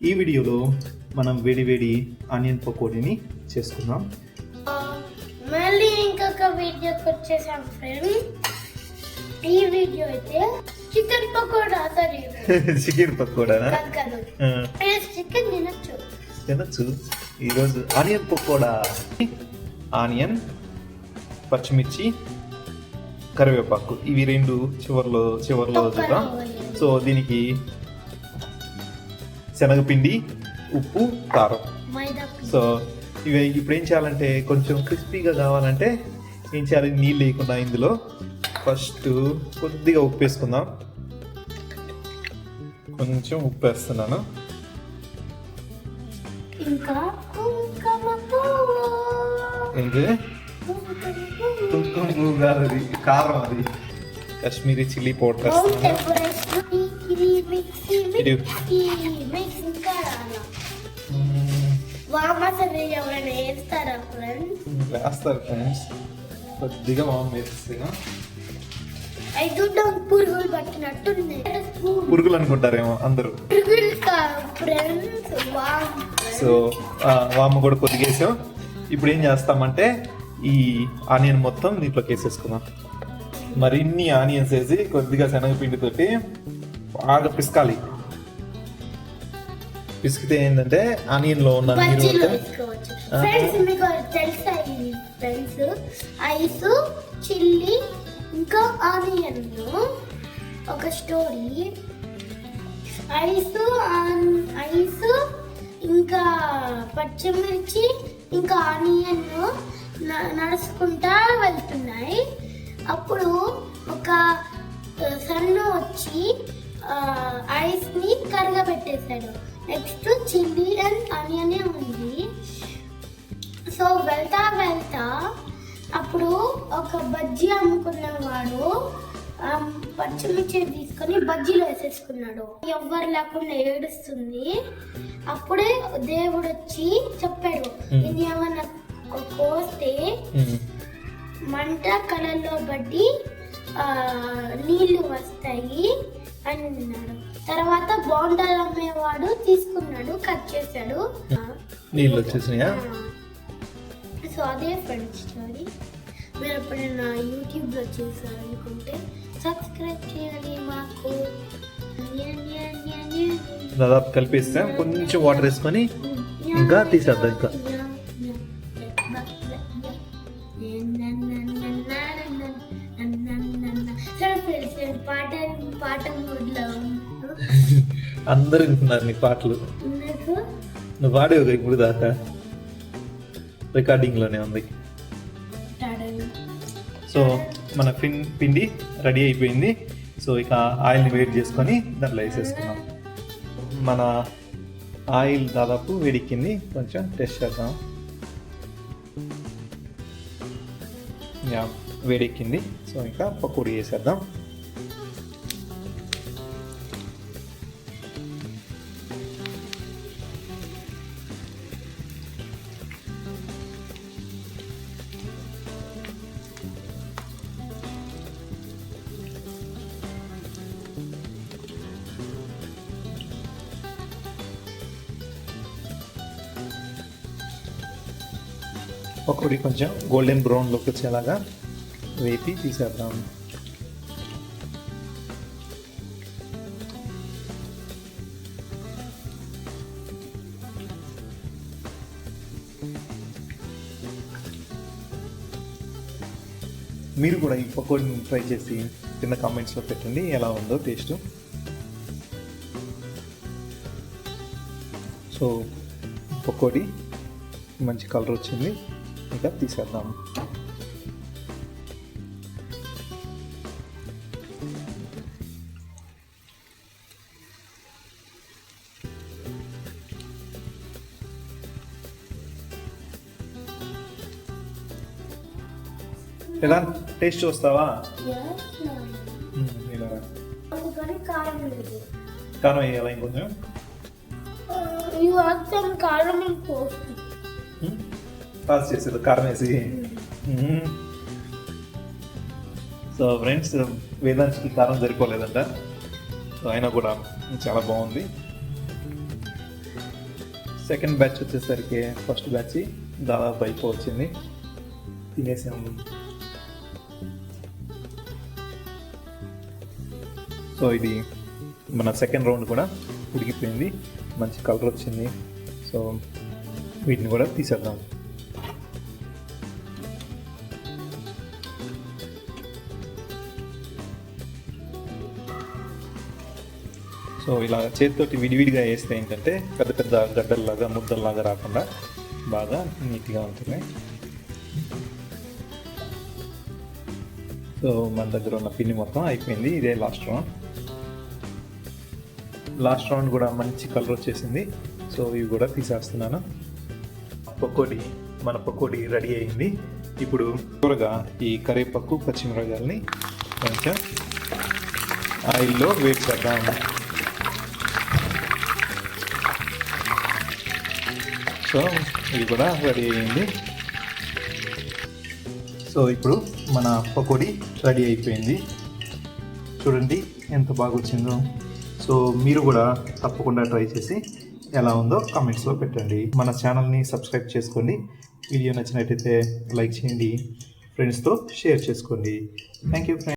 ఈ వీడియోలో మనం వేడి వేడి ఆనియన్ పకోడీని చేసుకుందాం. మళ్ళీ ఇంకొక వీడియోకి వచ్చేసాం ఫ్రెండ్ ఈ వీడియో అయితే చికెన్ పకోడా సారీ చికెన్ పకోడానా? ఆ, చికెన్ తినచ్చు. తినచ్చు. ఈరోజు ఆనియన్ పకోడా. ఆనియన్ పచ్చిమిర్చి కరివేపాకు. ఇవి రెండు చివర్లో చివర్లో చూద్దాం. సో దీనికి శనగపిండి ఉప్పు కారం. సో ఇవి ఇప్పుడు ఏం చేయాలంటే కొంచెం క్రిస్పీగా కావాలంటే ఏం చేయాలి? నీళ్ళు లేకుండా ఇందులో ఫస్ట్ కొద్దిగా ఉప్పు వేసుకుందాం. కొంచెం ఉప్పు వేస్తున్నాను. ఏంటి కుంకుమ కాదు అది కారం అది. కాశ్మీరీ చిల్లీ పౌడర్ వేస్తున్నాను. ఇది. వేస్తారా ఫ్రెండ్స్? కొద్దిగా వామ్ వేస్తాను ఐదు పురుగులు పట్టినట్టుంది పురుగులు అనుకుంటారేమో అందరూ. సో వాము కూడా కొద్దిగా వేసాం ఇప్పుడు ఏం చేస్తామంటే ఈ ఆనియన్ మొత్తం దీంట్లోకి వేసేసుకుందాం. మరిన్ని ఆనియన్స్ వేసి కొద్దిగా శనగపిండితోటి బాగా పిసకాలి. పిసికితే ఏంటంటే ఆనియన్లో ఉన్న నీరు. ఫ్రెండ్స్ మీకు తెలుసా ఫ్రెండ్స్ ఐస్ చిల్లీ ఇంకా ఆనియన్ ఒక స్టోరీ. ఐస్ ఐస్ ఇంకా పచ్చిమిర్చి ఇంకా ఆనియన్ నడుచుకుంటా వెళ్తున్నాయి. అప్పుడు ఒక సన్ను వచ్చి ఐస్ని కరగబెట్టేశాడు నెక్స్ట్ చిల్లీ అండ్ ఆనియన్ ఉంది. సో వెళ్తా వెళ్తా. అప్పుడు ఒక బజ్జీ అమ్ముకున్నవాడు పచ్చిమిర్చి తీసుకొని బజ్జీలో వేసేసుకున్నాడు. ఎవ్వరు లేకుండా ఏడుస్తుంది. అప్పుడే దేవుడు వచ్చి చెప్పాడు. ఇది ఏమన్నా కోస్తే. మంట కళల్లో బట్టి నీళ్ళు వస్తాయి. అని అన్నాడు తర్వాత బోండాలు అమ్మేవాడు తీసుకున్నాడు కట్ చేశాడు. నీళ్ళు వచ్చేసినాయా? సో అదే ఫ్రెండ్ స్టోరీ మీరు ఎప్పుడైనా యూట్యూబ్లో చూసారనుకుంటే సబ్స్క్రైబ్ చేయాలి మాకు. దాదాపు కలిపేస్తాం. కొంచెం వాటర్ వేసుకొని ఇంకా తీసేద్దాం ఇంకా. అందరూ వింటున్నారు నీ పాటలు. నువ్వు పాడేవు ఇప్పుడు దాకా? రికార్డింగ్లోనే ఉంది. సో మన పిన్ పిండి రెడీ అయిపోయింది. సో ఇక ఆయిల్ని వేడి చేసుకొని దాంట్లో వేసేసుకున్నాం మన ఆయిల్ దాదాపు వేడెక్కింది. కొంచెం టెస్ట్ చేద్దాం. యా వేడెక్కింది. సో ఇంకా పకోడీ వేసేద్దాం పకోడీ కొంచెం గోల్డెన్ బ్రౌన్లోకి వచ్చేలాగా వేపి తీసేద్దాం. మీరు కూడా ఈ పకోడీని ట్రై చేసి కింద కామెంట్స్లో పెట్టండి ఎలా ఉందో టేస్ట్ సో పకోడీ మంచి కలర్ వచ్చింది. ఇంకా తీసేద్దాం. ఎలా? టేస్ట్ చూస్తావా? కారం వేయాలా ఇంకొంచెం కారం పాస్ చేసేది కారం వేసి సో ఫ్రెండ్స్ వేదాంత్కి కారం సరిపోలేదంట సో అయినా కూడా చాలా బాగుంది. సెకండ్ బ్యాచ్ వచ్చేసరికి ఫస్ట్ బ్యాచ్ దాదాపు అయిపోవచ్చింది. తినేసాము. సో ఇది మన సెకండ్ రౌండ్ కూడా ఉడికిపోయింది. మంచి కలర్ వచ్చింది. సో వీటిని కూడా తీసేద్దాం. సో ఇలా చేతితోటి విడివిడిగా వేస్తే ఏంటంటే పెద్ద పెద్ద గడ్డల్లాగా ముద్దల్లాగా రాకుండా బాగా నీట్గా ఉంటుంది. సో మన దగ్గర ఉన్న పిన్ని మొత్తం అయిపోయింది. ఇదే లాస్ట్ రౌండ్ లాస్ట్ రౌండ్ కూడా మంచి కలర్ వచ్చేసింది. సో ఇవి కూడా తీసేస్తున్నాను. పకోడీ మన పకోడీ రెడీ అయింది. ఇప్పుడు త్వరగా ఈ కరివేపాకు పచ్చిమిరకాయలని కొంచెం ఆయిల్లో వేడి చేద్దాం. సో ఇది కూడా రెడీ అయ్యింది. సో ఇప్పుడు మన పకోడీ రెడీ అయిపోయింది. చూడండి ఎంత బాగా వచ్చిందో సో మీరు కూడా తప్పకుండా ట్రై చేసి ఎలా ఉందో కామెంట్స్లో పెట్టండి. మన ఛానల్ని సబ్స్క్రైబ్ చేసుకోండి. వీడియో నచ్చినట్టయితే లైక్ చేయండి. ఫ్రెండ్స్తో షేర్ చేసుకోండి. Thank you friends